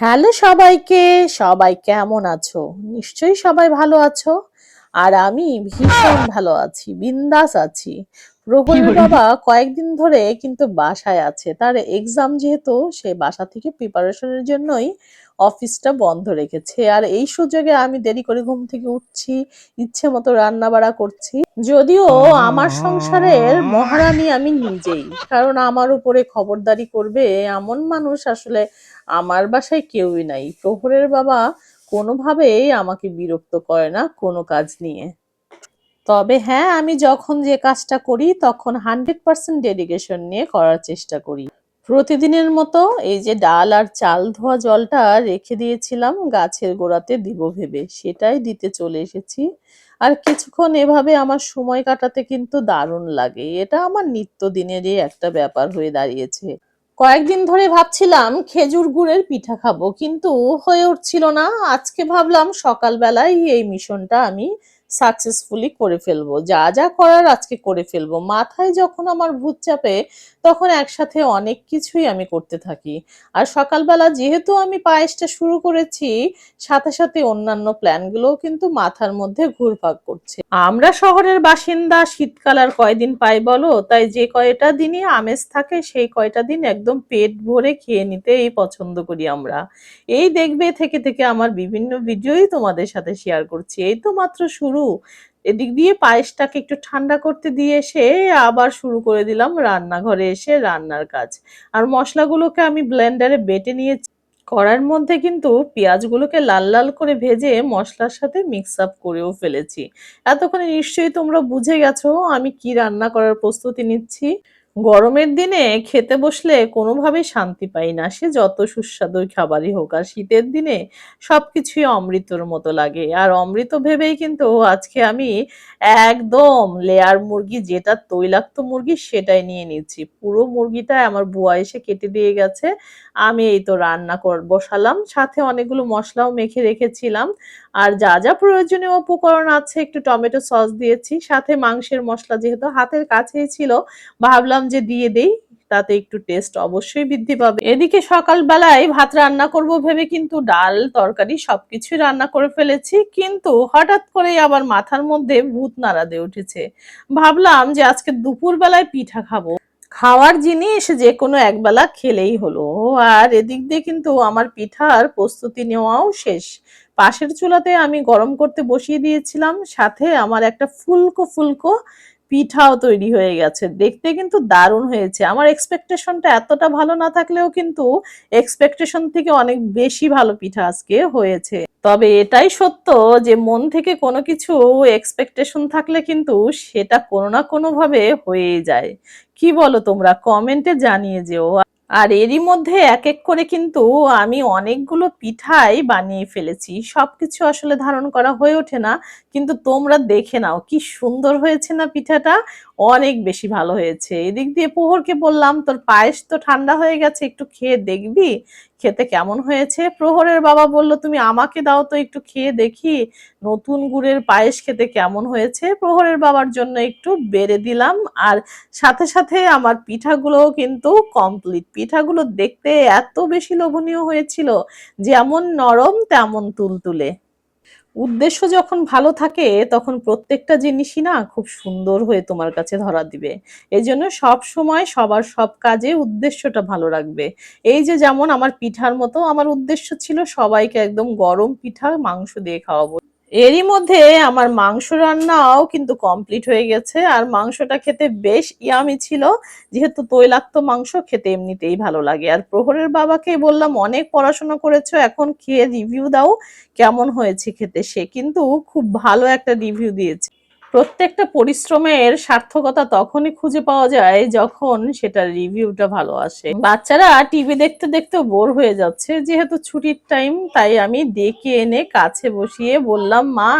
Hello সবাইকে সবাই কেমন আছো? নিশ্চয়ই সবাই ভালো আছো। আর আমি ভীষণ ভালো আছি বিন্দাস আছি। প্রহরের বাবা কয়েকদিন ধরে কিন্তু বাসায় আছে। তার এক্সাম যেহেতু সে বাসা থেকে প্রিপারেশনের জন্যই অফিসটা বন্ধ রেখেছে। আর এই সুযোগে আমি দেরি করে ঘুম থেকে উঠছি ইচ্ছে মতো রান্না বাড়া করছি। যদিও আমার সংসারের মহারানী আমি নিজেই কারণ আমার উপরে খবরদারি করবে এমন মানুষ আসলে আমার বাসায় কেউই নাই। প্রহরের বাবা কোনোভাবেই আমাকে বিরক্ত করে না কোনো কাজ নিয়ে। তবে হ্যাঁ আমি যখন যে কাজটা করি তখন হান্ড্রেড পার্সেন্ট ডেডিকেশন নিয়ে করার চেষ্টা করি। প্রতিদিনের মতো এই যে ডাল আর চাল ধোয়া জলটা রেখে দিয়েছিলাম গাছের গোড়াতে দিব ভেবে, সেটাই দিতে চলে এসেছি। আর কিছুক্ষণ এভাবে আমার সময় কাটাতে কিন্তু দারুণ লাগে। এটা আমার নিত্যদিনেরই একটা ব্যাপার হয়ে দাঁড়িয়েছে। কয়েকদিন ধরে ভাবছিলাম খেজুর গুড়ের পিঠা খাব, কিন্তু হয়ে উঠছিল না। আজকে ভাবলাম সকালবেলায় এই মিশনটা আমি সাকসেসফুলি করে ফেলব। যা যা করার আজকে করে ফেলব। মাথায় যখন আমার ভূত চাপে, তখন একসাথে অনেক কিছুই আমি করতে থাকি। আর সকালবেলা যেহেতু আমি পায়েসটা শুরু করেছি, সাথে সাথে অন্যান্য প্ল্যানগুলোও কিন্তু মাথার মধ্যে ঘুরপাক করছে। আমরা শহরের বাসিন্দা, শীতকাল আর কয়দিন পাই বলো? তাই যে কয়টা দিনই আমেজ থাকে, সেই কয়টা দিন একদম পেট ভরে খেয়ে নিতেই পছন্দ করি আমরা। এই দেখবে, থেকে থেকে আমার বিভিন্ন ভিডিওই তোমাদের সাথে শেয়ার করছি। এই তো মাত্র শুরু এদিক দিয়ে পায়েসটাকে একটু ঠান্ডা করতে দিয়ে এসে আবার শুরু করে দিলাম রান্নাঘরে এসে রান্নার কাজ। আর মশলাগুলোকে আমি ব্লেন্ডারে বেটে নিয়েছি। কড়ার মধ্যে কিন্তু পেঁয়াজগুলোকে লাল লাল করে ভেজে মশলার সাথে মিক্স আপ করেও ফেলেছি। এতক্ষণে নিশ্চয়ই তোমরা বুঝে গেছো আমি কি রান্না করার প্রস্তুতি নিচ্ছি। গরমের দিনে খেতে বসলে কোনোভাবেই শান্তি পাই না। সে যত সুস্বাদু খাবারই হোক, আর শীতের দিনে সব কিছুই অমৃতর মতো লাগে। আর অমৃত ভেবেই কিন্তু আজকে আমি একদম লেয়ার মুরগি, যেটা তৈলাক্ত মুরগি, সেটাই নিয়ে নিচ্ছি। পুরো মুরগিটা আমার বুয়া এসে কেটে দিয়ে গেছে। আমি এই তো রান্না কর, বসালাম। সাথে অনেকগুলো মশলাও মেখে রেখেছিলাম। আর যা যা প্রয়োজনীয় উপকরণ আছে, একটু টমেটো সস দিয়েছি। সাথে মাংসের মশলা যেহেতু হাতের কাছেই ছিল, ভাবলাম যে দিয়ে দেই, তাতে একটু টেস্ট অবশ্যই বৃদ্ধি পাবে। এদিকে সকালবেলায় ভাত রান্না করব ভেবে কিন্তু ডাল, তরকারি সবকিছু রান্না করে ফেলেছি, কিন্তু হঠাৎ করে আবার মাথার মধ্যে ভূত নাড়া দিয়ে উঠেছে। ভাবলাম যে আজকে দুপুর বেলায় পিঠা খাব। খাওয়ার জিনিস যে কোনো একবেলা খেলেই হলো। আর এদিক দিয়ে কিন্তু আমার পিঠার প্রস্তুতি নেওয়াও শেষ। পাশের চুলাতে আমি গরম করতে বসিয়ে দিয়েছিলাম, সাথে আমার একটা ফুলকো ফুলকো পিঠাও তৈরি হয়ে গেছে। দেখতে কিন্তু দারুণ হয়েছে। আমার এক্সপেকটেশনটা এতটা ভালো না থাকলেও কিন্তু এক্সপেকটেশন থেকে অনেক বেশি ভালো পিঠা আজকে হয়েছে। তবে এটাই সত্য যে, মন থেকে কোনো কিছু এক্সপেকটেশন থাকলে কিন্তু সেটা কোনো না কোনোভাবে হয়ে যায়। কি বলো তোমরা? কমেন্টে জানিয়ে যেও। আর এরই মধ্যে এক এক করে কিন্তু আমি অনেকগুলো পিঠাই বানিয়ে ফেলেছি। সবকিছু আসলে ধারণ করা হয়ে ওঠে না, কিন্তু তোমরা দেখে নাও কি সুন্দর হয়েছে না পিঠাটা। অনেক বেশি ভালো হয়েছে। এদিক দিয়ে প্রহরকে বললাম, তোর পায়েস তো ঠান্ডা হয়ে গেছে, একটু খেয়ে দেখবি? খেতে কেমন হয়েছে? প্রহরের বাবা বলল, তুমি আমাকে দাও তো একটু খেয়ে দেখি, নতুন গুড়ের পায়েস খেতে কেমন হয়েছে? প্রহরের বাবার জন্য একটু বেড়ে দিলাম, আর সাথে সাথে আমার পিঠাগুলোও কিন্তু কমপ্লিট পিঠাগুলো দেখতে এত বেশি লোভনীয় হয়েছিল, যেমন নরম তেমন তুলতুলে। উদ্দেশ্য যখন ভালো থাকে, তখন প্রত্যেকটা জিনিসই না খুব সুন্দর হয়ে তোমার কাছে ধরা দিবে। এই জন্য সব সময় সবার সব কাজে উদ্দেশ্যটা ভালো রাখবে। এই যে যেমন আমার পিঠার মতো আমার উদ্দেশ্য ছিল সবাইকে একদম গরম পিঠা, মাংস দিয়ে খাওয়াবো। এরই মধ্যে আমার মাংস রান্নাও কিন্তু কমপ্লিট হয়ে গেছে। আর মাংসটা খেতে বেশ ইয়ামি ছিল। যেহেতু তৈলাক্ত মাংস খেতে এমনিতেই ভালো লাগে। আর প্রহরের বাবাকে বললাম, অনেক পড়াশোনা করেছ, এখন খেয়ে রিভিউ দাও কেমন হয়েছে খেতে? সে কিন্তু খুব ভালো একটা রিভিউ দিয়েছে। প্রত্যেকটা পরিশ্রমের সার্থকতা তখনই খুঁজে পাওয়া যায় যখন সেটা রিভিউটা ভালো আসে। বাচ্চারা টিভি দেখতে দেখতে বোর হয়ে যাচ্ছে, যেহেতু ছুটির টাইম, তাই আমি দেখে এনে কাছে বসিয়ে বললাম, মা,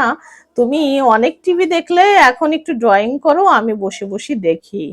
তুমি অনেক টিভি দেখলে, এখন একটু ড্রয়িং করো, আমি বসে বসে দেখি।